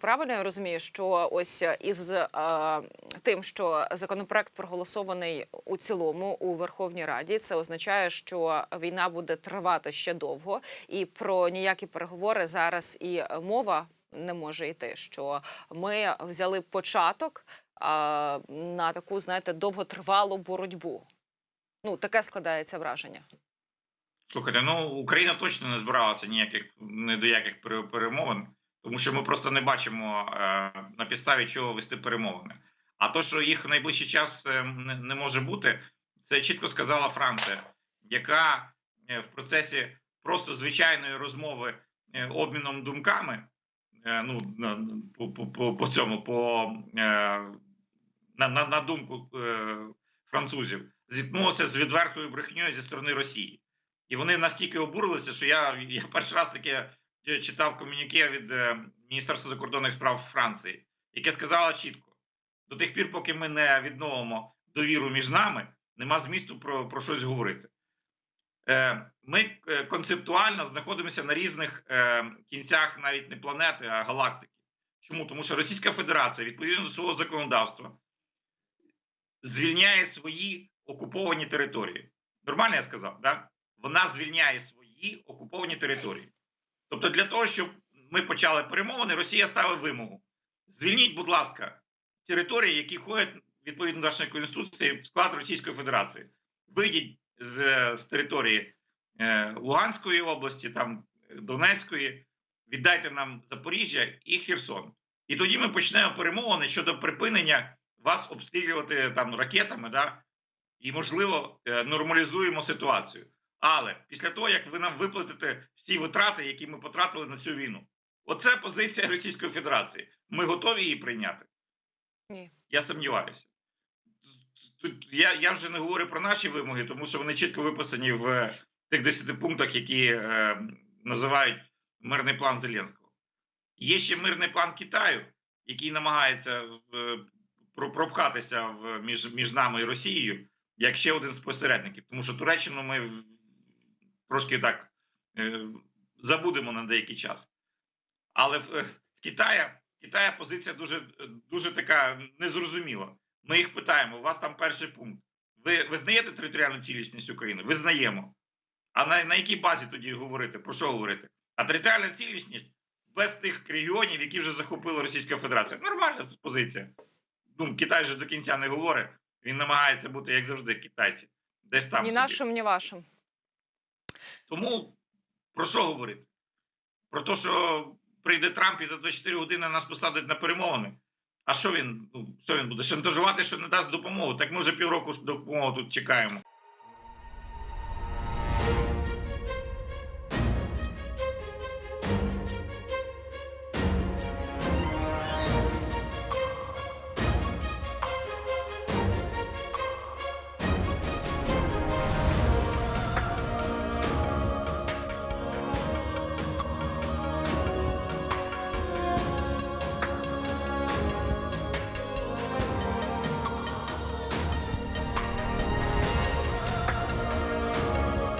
Правильно я розумію, що ось із е, тим, що законопроект проголосований у цілому у Верховній Раді, це означає, що війна буде тривати ще довго, і про ніякі переговори зараз і мова не може йти. Що ми взяли початок е, на таку, знаєте, довготривалу боротьбу. Ну таке складається враження. Слухайте, ну Україна точно не збиралася ніяких ні до яких пере- перемовин, тому що ми просто не бачимо е, на підставі чого вести перемовини. А то, що їх в найближчий час е, не, може бути, це чітко сказала Франція, яка е, в процесі просто звичайної розмови обміном думками, ну по, по, по, по цьому, по на, на, на думку французів, зіткнулася з відвертою брехньою зі сторони Росії. І вони настільки обурилися, що я, я перший раз таке читав комюніке від е, Міністерства закордонних справ Франції, яке сказало чітко: до тих пір, поки ми не відновимо довіру між нами, нема змісту про, про щось говорити. Е, ми е, концептуально знаходимося на різних е, кінцях навіть не планети, а галактики. Чому? Тому що Російська Федерація відповідно до свого законодавства звільняє свої окуповані території. Нормально я сказав, да? Вона звільняє свої окуповані території. Тобто, для того, щоб ми почали перемовини, Росія ставить вимогу: звільніть, будь ласка, території, які входять відповідно до нашої конституції в склад Російської Федерації. Вийдіть з, з території е, Луганської області, там Донецької, віддайте нам Запоріжжя і Херсон. І тоді ми почнемо перемовини щодо припинення вас обстрілювати там ракетами, да, і можливо е, нормалізуємо ситуацію. Але після того, як ви нам виплатите всі витрати, які ми потратили на цю війну, оце позиція Російської Федерації. Ми готові її прийняти. Ні. Я сумніваюся. Тут я, я вже не говорю про наші вимоги, тому що вони чітко виписані в тих 10 пунктах, які е, називають мирний план Зеленського. Є ще мирний план Китаю, який намагається в, пропхатися в, між, між нами і Росією, як ще один з посередників. Тому що Туреччину ми трошки так е, забудемо на деякий час. Але в, в Китаї, в Китаї позиція дуже, дуже така незрозуміла. Ми їх питаємо: у вас там перший пункт. Ви визнаєте територіальну цілісність України? Визнаємо. А на, на якій базі тоді говорити? Про що говорити? А територіальна цілісність без тих регіонів, які вже захопила Російська Федерація. Нормальна позиція. Ну, Китай же до кінця не говорить. Він намагається бути, як завжди, китайці. Десь там. Ні собі. нашим, ні вашим. Тому про що говорити? Про те, що прийде Трамп і за 24 години нас посадить на перемовини. А що він, ну, що він буде? Шантажувати, що не дасть допомогу? Так ми вже півроку допомогу тут чекаємо.